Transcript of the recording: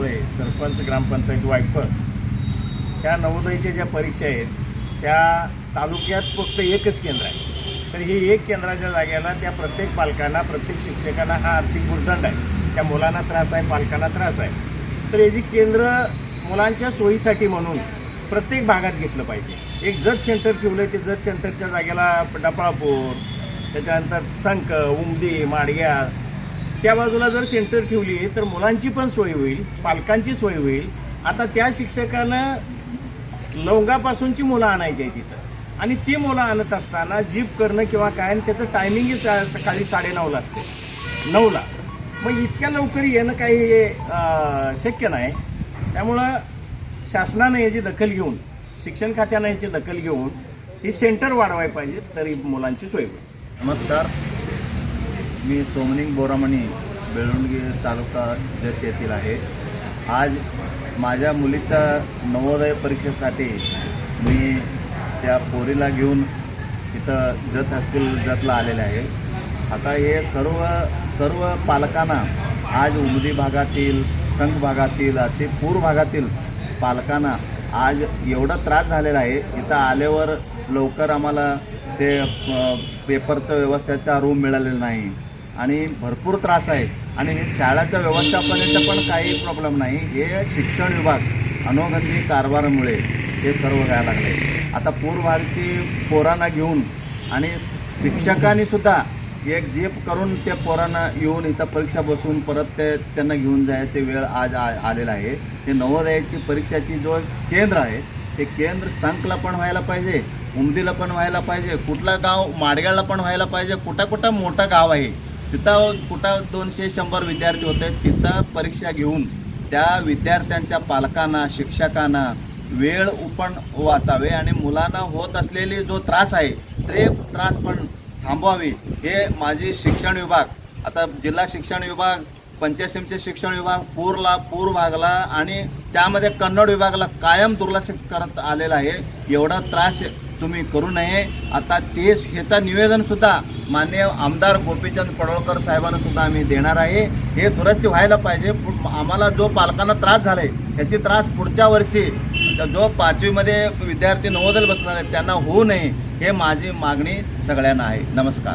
नवोदय सरपंच ग्रामपंचायत viper त्या नवोदयच्या ज्या परीक्षा आहेत त्या तालुक्यात फक्त एकच केंद्र आहे. तर ही एक केंद्राच्या जागेला त्या प्रत्येक पालकांना प्रत्येक शिक्षकांना हा आर्थिक भुर्दंड आहे. त्या मुलांना त्रास आहे पालकांना त्रास आहे. तर याची केंद्र मुलांच्या सोयीसाठी म्हणून प्रत्येक भागात घेतलं पाहिजे. एक जत सेंटर ठेवलं आहे ते जत सेंटरच्या जागेला डफळापूर त्याच्यानंतर संक उमदी माडग्या त्या बाजूला जर सेंटर ठेवली तर मुलांची पण सोय होईल पालकांची सोय होईल. आता त्या शिक्षकानं लवंगापासूनची मुलं आणायची आहे तिथं आणि ती मुलं आणत असताना जीप करणं किंवा काय आणि त्याचं टायमिंगही सा सकाळी साडेनऊला असते. नऊला. मग इतक्या लवकर येणं काही शक्य नाही. त्यामुळं शासनानं याची दखल घेऊन शिक्षण खात्यानं याची दखल घेऊन ही सेंटर वाढवायला पाहिजे तरी मुलांची सोय होईल. नमस्कार. मी सोमनिंग बोरामणी बेळुणगी तालुका जत येथील आहे. आज माझ्या मुलीच्या नवोदय परीक्षेसाठी मी त्या पोरीला घेऊन इथं जत हायस्कूल जतला आलेले आहे. आता हे सर्व सर्व पालकांना आज उमदी भागातील संघ भागातील अति पूर भागातील पालकांना आज एवढा त्रास झालेला आहे. इथं आल्यावर लवकर आम्हाला ते पेपरचं व्यवस्थेचा रूम मिळालेला नाही. आणि भरपूर त्रास आहे. आणि हे शाळाच्या व्यवस्थापनेचा पण काही प्रॉब्लेम नाही. हे शिक्षण विभाग अनोगंधी कारभारामुळे हे सर्व व्हायला लागले. आता पूर्वभागची पोरांना घेऊन आणि शिक्षकांनी सुद्धा एक जीप करून ते पोरांना येऊन इथं परीक्षा बसून परत ते त्यांना घेऊन जायचे वेळ आज आ आलेला आहे. ते नवोदयाची परीक्षाची जो केंद्र आहे ते केंद्र संकला पण व्हायला पाहिजे उमदीला पण व्हायला पाहिजे कुठला गाव माडगाळला पण व्हायला पाहिजे कुठं कुठं मोठं गाव आहे. तिथं कुठं दोनशे शंभर विद्यार्थी होते तिथं परीक्षा घेऊन त्या विद्यार्थ्यांच्या पालकांना शिक्षकांना वेळ पण वाचावे आणि मुलांना होत असलेली जो त्रास आहे ते त्रास पण थांबवावे. हे माझे शिक्षण विभाग आता जिल्हा शिक्षण विभाग पंचायत शिक्षण विभाग पूरला पूर भागला आणि त्यामध्ये कन्नड विभागाला कायम दुर्लक्ष करत आलेला आहे. एवढा त्रास तुम्ही करू नये. आता ते ह्याचा निवेदनसुद्धा मान्य माननीय आमदार गोपीचंद पडळकर साहेबांनासुद्धा आम्ही देणार आहे. हे दुरुस्ती व्हायला पाहिजे. आम्हाला जो पालकांना त्रास झाला आहे त्याची त्रास पुढच्या वर्षी जो पाचवीमध्ये विद्यार्थी नवोदल बसणार आहेत त्यांना होऊ नये हे माझी मागणी सगळ्यांना आहे. नमस्कार.